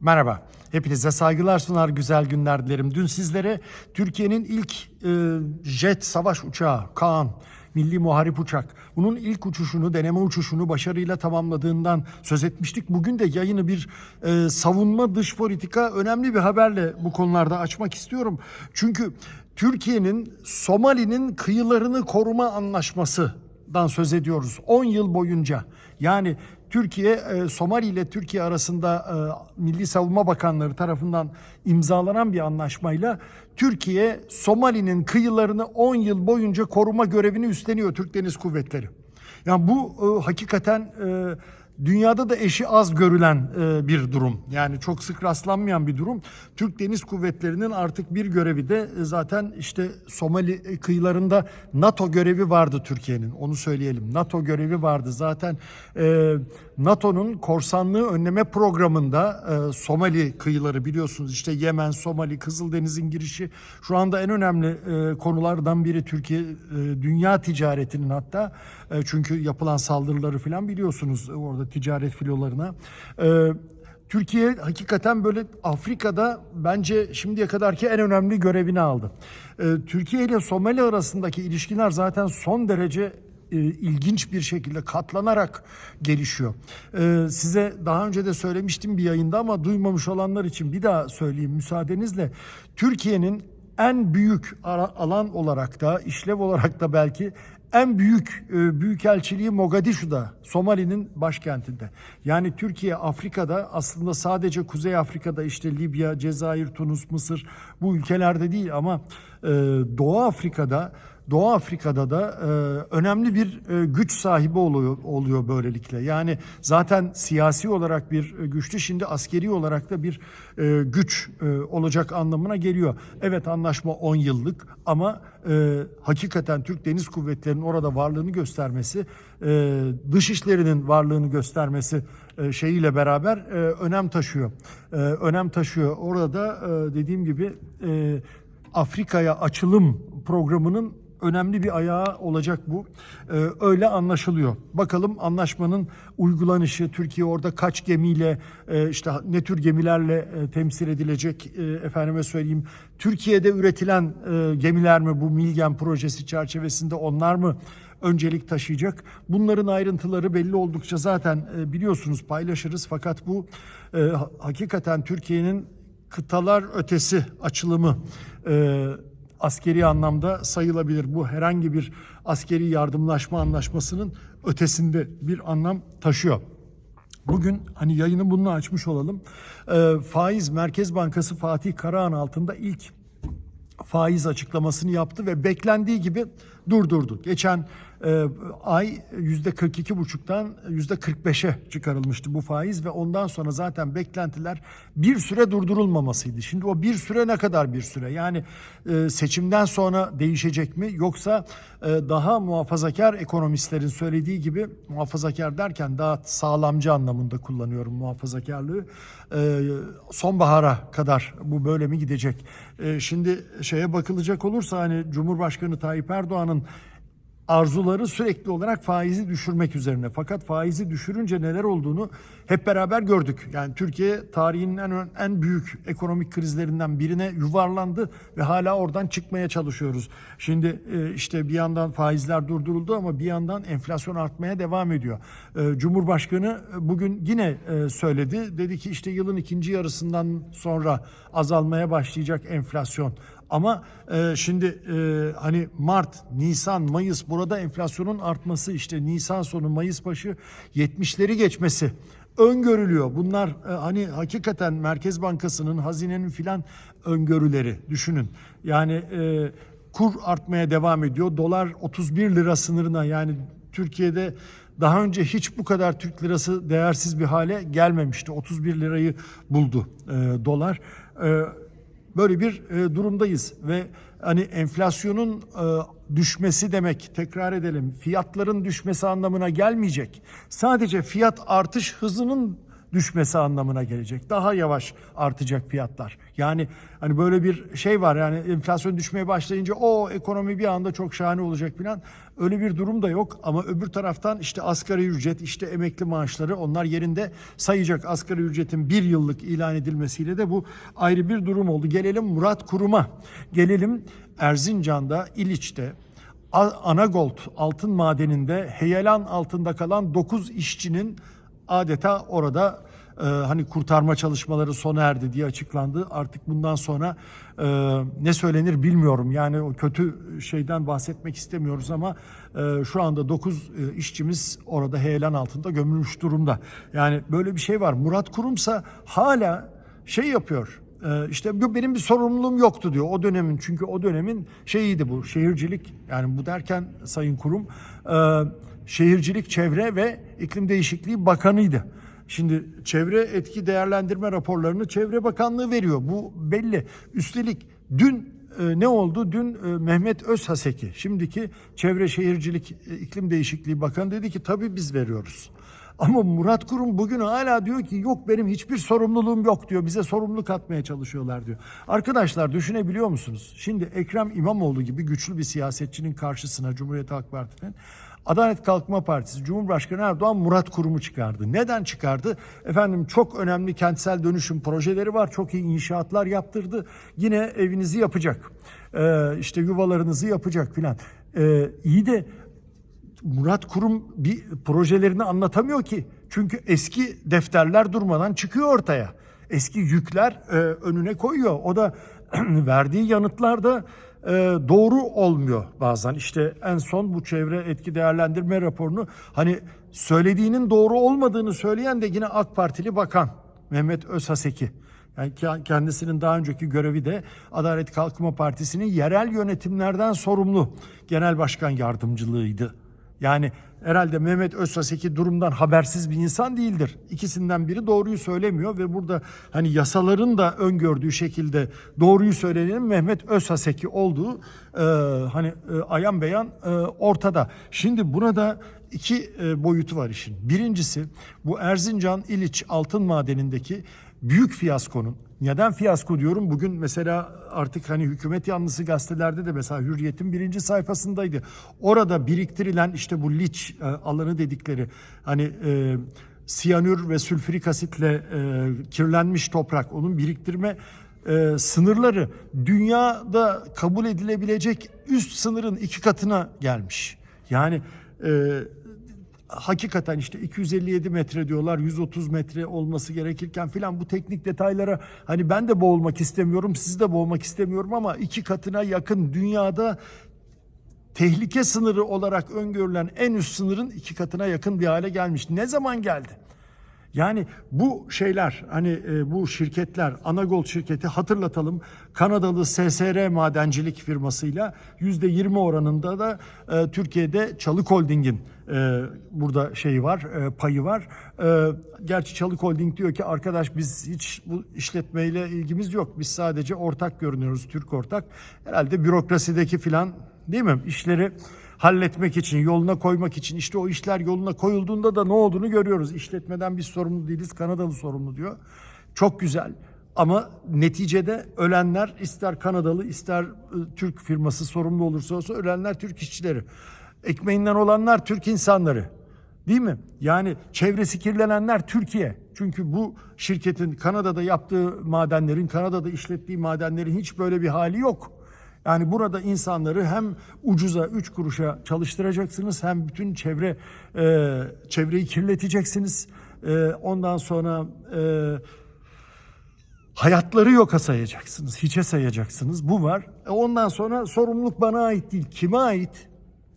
Merhaba. Hepinize saygılar sunar, güzel günler dilerim. Dün sizlere Türkiye'nin ilk e, jet savaş uçağı Kaan Milli Muharip Uçak. Bunun ilk uçuşunu, deneme uçuşunu başarıyla tamamladığından söz etmiştik. Bugün de yayını bir e, savunma dış politika önemli bir haberle bu konularda açmak istiyorum. Çünkü Türkiye'nin Somali'nin kıyılarını koruma anlaşmasıdan söz ediyoruz. 10 yıl boyunca. Yani Türkiye, e, Somali ile Türkiye arasında e, Milli Savunma Bakanları tarafından imzalanan bir anlaşmayla Türkiye, Somali'nin kıyılarını 10 yıl boyunca koruma görevini üstleniyor Türk Deniz Kuvvetleri. Yani bu e, hakikaten e, dünyada da eşi az görülen e, bir durum. Yani çok sık rastlanmayan bir durum. Türk Deniz Kuvvetleri'nin artık bir görevi de e, zaten işte Somali kıyılarında NATO görevi vardı Türkiye'nin. Onu söyleyelim. NATO görevi vardı. Zaten e, NATO'nun korsanlığı önleme programında e, Somali kıyıları biliyorsunuz işte Yemen, Somali, Kızıldeniz'in girişi şu anda en önemli e, konulardan biri Türkiye e, dünya ticaretinin hatta e, çünkü yapılan saldırıları falan biliyorsunuz orada ticaret filolarına. E, Türkiye hakikaten böyle Afrika'da bence şimdiye kadarki en önemli görevini aldı. E, Türkiye ile Somali arasındaki ilişkiler zaten son derece e, ilginç bir şekilde katlanarak gelişiyor. E, size daha önce de söylemiştim bir yayında ama duymamış olanlar için bir daha söyleyeyim müsaadenizle. Türkiye'nin en büyük alan olarak da işlev olarak da belki en büyük e, büyükelçiliği Mogadishu'da, Somali'nin başkentinde. Yani Türkiye Afrika'da aslında sadece Kuzey Afrika'da işte Libya, Cezayir, Tunus, Mısır bu ülkelerde değil ama e, Doğu Afrika'da Doğu Afrika'da da e, önemli bir e, güç sahibi oluyor oluyor böylelikle. Yani zaten siyasi olarak bir e, güçlü şimdi askeri olarak da bir e, güç e, olacak anlamına geliyor. Evet anlaşma 10 yıllık ama e, hakikaten Türk Deniz Kuvvetleri'nin orada varlığını göstermesi, e, dışişlerinin varlığını göstermesi e, şeyiyle beraber e, önem taşıyor. E, önem taşıyor. Orada e, dediğim gibi e, Afrika'ya açılım programının önemli bir ayağı olacak bu. Ee, öyle anlaşılıyor. Bakalım anlaşmanın uygulanışı, Türkiye orada kaç gemiyle, e, işte ne tür gemilerle e, temsil edilecek, e, efendime söyleyeyim. Türkiye'de üretilen e, gemiler mi bu Milgen projesi çerçevesinde onlar mı öncelik taşıyacak? Bunların ayrıntıları belli oldukça zaten e, biliyorsunuz paylaşırız. Fakat bu e, ha- hakikaten Türkiye'nin kıtalar ötesi açılımı e, askeri anlamda sayılabilir. Bu herhangi bir askeri yardımlaşma anlaşmasının ötesinde bir anlam taşıyor. Bugün hani yayını bununla açmış olalım. E, faiz Merkez Bankası Fatih Karahan altında ilk faiz açıklamasını yaptı ve beklendiği gibi durdurdu. Geçen e, ay yüzde 42,5'tan yüzde 45'e çıkarılmıştı bu faiz ve ondan sonra zaten beklentiler bir süre durdurulmamasıydı. Şimdi o bir süre ne kadar bir süre? Yani e, seçimden sonra değişecek mi yoksa e, daha muhafazakar ekonomistlerin söylediği gibi muhafazakar derken daha sağlamcı anlamında kullanıyorum muhafazakarlığı. E, sonbahara kadar bu böyle mi gidecek? E, şimdi şeye bakılacak olursa hani Cumhurbaşkanı Tayyip Erdoğan'ın arzuları sürekli olarak faizi düşürmek üzerine. Fakat faizi düşürünce neler olduğunu hep beraber gördük. Yani Türkiye tarihinin en en büyük ekonomik krizlerinden birine yuvarlandı ve hala oradan çıkmaya çalışıyoruz. Şimdi e, işte bir yandan faizler durduruldu ama bir yandan enflasyon artmaya devam ediyor. E, Cumhurbaşkanı bugün yine e, söyledi. Dedi ki işte yılın ikinci yarısından sonra azalmaya başlayacak enflasyon. Ama e, şimdi e, hani Mart, Nisan, Mayıs burada enflasyonun artması işte Nisan sonu Mayıs başı 70'leri geçmesi öngörülüyor. Bunlar e, hani hakikaten Merkez Bankası'nın, hazinenin filan öngörüleri düşünün. Yani e, kur artmaya devam ediyor. Dolar 31 lira sınırına yani Türkiye'de daha önce hiç bu kadar Türk lirası değersiz bir hale gelmemişti. 31 lirayı buldu e, dolar. E, böyle bir e, durumdayız ve hani enflasyonun e, düşmesi demek tekrar edelim fiyatların düşmesi anlamına gelmeyecek. Sadece fiyat artış hızının düşmesi anlamına gelecek. Daha yavaş artacak fiyatlar. Yani hani böyle bir şey var yani enflasyon düşmeye başlayınca o ekonomi bir anda çok şahane olacak falan. Öyle bir durum da yok ama öbür taraftan işte asgari ücret, işte emekli maaşları onlar yerinde sayacak. Asgari ücretin bir yıllık ilan edilmesiyle de bu ayrı bir durum oldu. Gelelim Murat Kurum'a. Gelelim Erzincan'da, İliç'te Anagold altın madeninde heyelan altında kalan 9 işçinin adeta orada e, hani kurtarma çalışmaları sona erdi diye açıklandı. Artık bundan sonra e, ne söylenir bilmiyorum. Yani o kötü şeyden bahsetmek istemiyoruz ama e, şu anda 9 e, işçimiz orada heyelan altında gömülmüş durumda. Yani böyle bir şey var. Murat Kurumsa hala şey yapıyor. Ee, işte bu benim bir sorumluluğum yoktu diyor o dönemin çünkü o dönemin şeyiydi bu şehircilik yani bu derken Sayın Kurum e, şehircilik çevre ve iklim değişikliği bakanıydı. Şimdi çevre etki değerlendirme raporlarını Çevre Bakanlığı veriyor bu belli. Üstelik dün e, ne oldu? Dün e, Mehmet Özhaseki şimdiki Çevre Şehircilik e, İklim Değişikliği Bakanı dedi ki tabii biz veriyoruz. Ama Murat Kurum bugün hala diyor ki yok benim hiçbir sorumluluğum yok diyor. Bize sorumluluk atmaya çalışıyorlar diyor. Arkadaşlar düşünebiliyor musunuz? Şimdi Ekrem İmamoğlu gibi güçlü bir siyasetçinin karşısına Cumhuriyet Halk Partisi'nin Adalet Kalkınma Partisi Cumhurbaşkanı Erdoğan Murat Kurum'u çıkardı. Neden çıkardı? Efendim çok önemli kentsel dönüşüm projeleri var. Çok iyi inşaatlar yaptırdı. Yine evinizi yapacak. Ee, işte yuvalarınızı yapacak filan. Ee, iyi de Murat Kurum bir projelerini anlatamıyor ki. Çünkü eski defterler durmadan çıkıyor ortaya. Eski yükler e, önüne koyuyor. O da verdiği yanıtlarda e, doğru olmuyor bazen. İşte en son bu çevre etki değerlendirme raporunu hani söylediğinin doğru olmadığını söyleyen de yine AK Partili bakan Mehmet Özhaseki. Yani ke- kendisinin daha önceki görevi de Adalet Kalkınma Partisi'nin yerel yönetimlerden sorumlu genel başkan yardımcılığıydı. Yani herhalde Mehmet Özsaseki durumdan habersiz bir insan değildir. İkisinden biri doğruyu söylemiyor ve burada hani yasaların da öngördüğü şekilde doğruyu söyleyenin Mehmet Özsaseki olduğu e, hani e, ayan beyan e, ortada. Şimdi burada iki e, boyutu var işin. Birincisi bu Erzincan İliç altın madenindeki büyük fiyaskonun neden fiyasko diyorum? Bugün mesela artık hani hükümet yanlısı gazetelerde de mesela Hürriyet'in birinci sayfasındaydı. Orada biriktirilen işte bu liç e, alanı dedikleri hani e, siyanür ve sülfürik asitle e, kirlenmiş toprak onun biriktirme e, sınırları dünyada kabul edilebilecek üst sınırın iki katına gelmiş. Yani e, hakikaten işte 257 metre diyorlar 130 metre olması gerekirken filan bu teknik detaylara hani ben de boğulmak istemiyorum siz de boğulmak istemiyorum ama iki katına yakın dünyada tehlike sınırı olarak öngörülen en üst sınırın iki katına yakın bir hale gelmiş. Ne zaman geldi? Yani bu şeyler hani e, bu şirketler Anagold şirketi hatırlatalım Kanadalı SSR madencilik firmasıyla yüzde 20 oranında da e, Türkiye'de Çalık Holding'in e, burada şeyi var e, payı var. E, gerçi Çalık Holding diyor ki arkadaş biz hiç bu işletmeyle ilgimiz yok. Biz sadece ortak görünüyoruz Türk ortak. Herhalde bürokrasideki filan değil mi işleri halletmek için, yoluna koymak için işte o işler yoluna koyulduğunda da ne olduğunu görüyoruz. İşletmeden biz sorumlu değiliz, Kanadalı sorumlu diyor. Çok güzel. Ama neticede ölenler ister Kanadalı ister e, Türk firması sorumlu olursa olsa ölenler Türk işçileri. Ekmeğinden olanlar Türk insanları. Değil mi? Yani çevresi kirlenenler Türkiye. Çünkü bu şirketin Kanada'da yaptığı madenlerin, Kanada'da işlettiği madenlerin hiç böyle bir hali yok. Yani burada insanları hem ucuza 3 kuruşa çalıştıracaksınız hem bütün çevre e, çevreyi kirleteceksiniz. E, ondan sonra e, hayatları yoka sayacaksınız, hiçe sayacaksınız. Bu var. E, ondan sonra sorumluluk bana ait değil. Kime ait?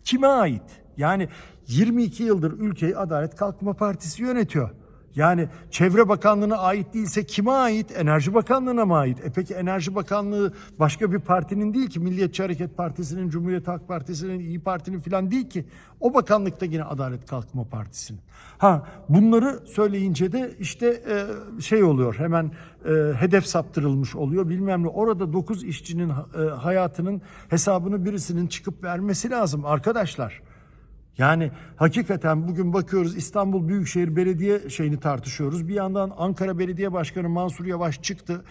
Kime ait? Yani 22 yıldır ülkeyi Adalet Kalkınma Partisi yönetiyor. Yani Çevre Bakanlığı'na ait değilse kime ait? Enerji Bakanlığı'na mı ait? E peki Enerji Bakanlığı başka bir partinin değil ki. Milliyetçi Hareket Partisi'nin, Cumhuriyet Halk Partisi'nin, İyi Parti'nin falan değil ki. O bakanlıkta yine Adalet Kalkınma Partisi'nin. Ha bunları söyleyince de işte e, şey oluyor hemen e, hedef saptırılmış oluyor bilmem ne. Orada 9 işçinin e, hayatının hesabını birisinin çıkıp vermesi lazım arkadaşlar. Yani hakikaten bugün bakıyoruz İstanbul Büyükşehir Belediye şeyini tartışıyoruz. Bir yandan Ankara Belediye Başkanı Mansur Yavaş çıktı.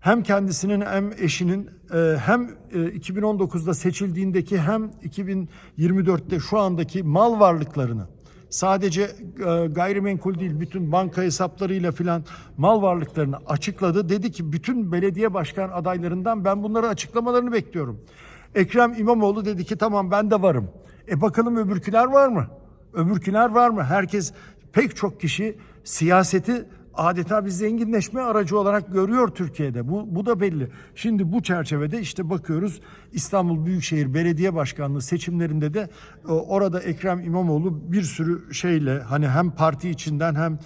Hem kendisinin hem eşinin e, hem e, 2019'da seçildiğindeki hem 2024'te şu andaki mal varlıklarını sadece e, gayrimenkul değil bütün banka hesaplarıyla filan mal varlıklarını açıkladı. Dedi ki bütün belediye başkan adaylarından ben bunları açıklamalarını bekliyorum. Ekrem İmamoğlu dedi ki tamam ben de varım. E bakalım öbürküler var mı? Öbürküler var mı? Herkes pek çok kişi siyaseti adeta bir zenginleşme aracı olarak görüyor Türkiye'de. Bu, bu da belli. Şimdi bu çerçevede işte bakıyoruz İstanbul Büyükşehir Belediye Başkanlığı seçimlerinde de e, orada Ekrem İmamoğlu bir sürü şeyle hani hem parti içinden hem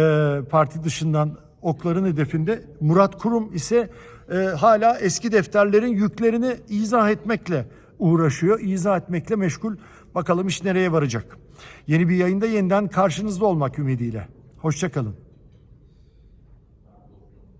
e, parti dışından okların hedefinde. Murat Kurum ise e, hala eski defterlerin yüklerini izah etmekle uğraşıyor. izah etmekle meşgul. Bakalım iş nereye varacak. Yeni bir yayında yeniden karşınızda olmak ümidiyle. Hoşçakalın.